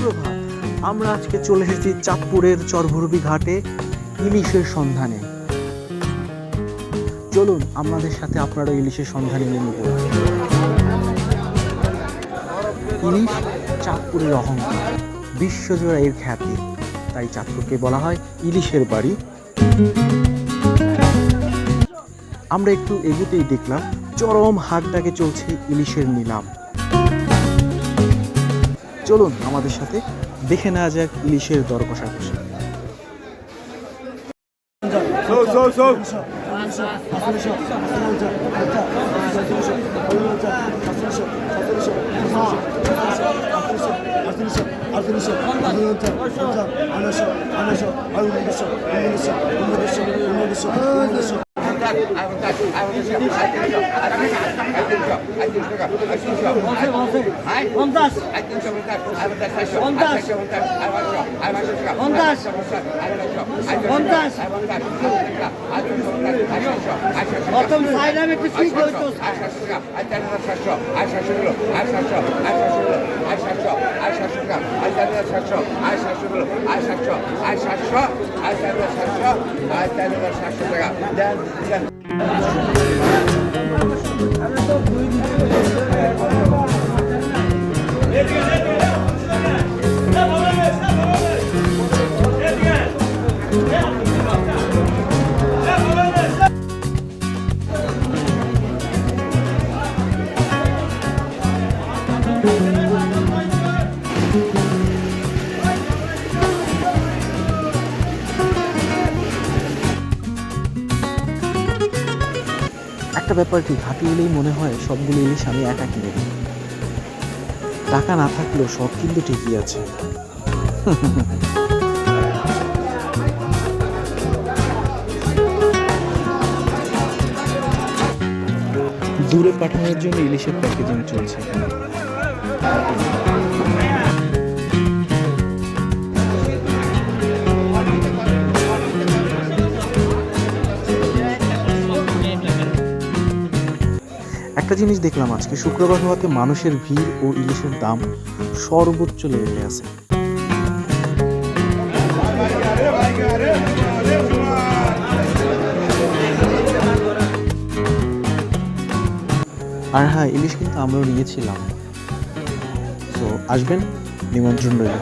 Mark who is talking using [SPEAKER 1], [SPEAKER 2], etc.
[SPEAKER 1] সুপ্রভাত। আমরা আজকে চলে এসেছি চাঁদপুরের চরভরবি ঘাটে ইলিশের সন্ধানে। চলুন, আমাদের সাথে আপনারা ইলিশের সন্ধানে নেমে পড়ুন ইলিশ চাঁদপুরের অহংকার। বিশ্বজোড়া এর খ্যাতি। তাই চাঁদপুরকে বলা হয় ইলিশের বাড়ি। আমরা একটু এগুতেই দেখলাম, চরম হাট চলছে ইলিশের নিলাম। চলুন আমাদের সাথে দেখে নেওয়া যাক ইলিশের দর কষাকষি।
[SPEAKER 2] Soğuk soğuk soğuk.
[SPEAKER 3] পঞ্চাশ পঞ্চাশ প্রথম সাইডাম একটু ঠিক হইতো
[SPEAKER 1] একটা ব্যাপার কি, হাতে এলেই মনে হয় সবগুলো ইলিশ আমি একা কিনে দিই। টাকা না থাকলেও সব কিন্তু ঠিকই আছে। দূরে পাঠানোর জন্য ইলিশের প্যাকেজিং চলছে। একটা জিনিস দেখলাম আজকে, শুক্রবার হওয়াতে মানুষের ভিড় ও ইলিশের দাম সর্বোচ্চ লেভেলে আছে। আর হ্যাঁ ইলিশ কিন্তু আমরাও নিয়েছিলাম। তো আসবেন, নিমন্ত্রণ রইল।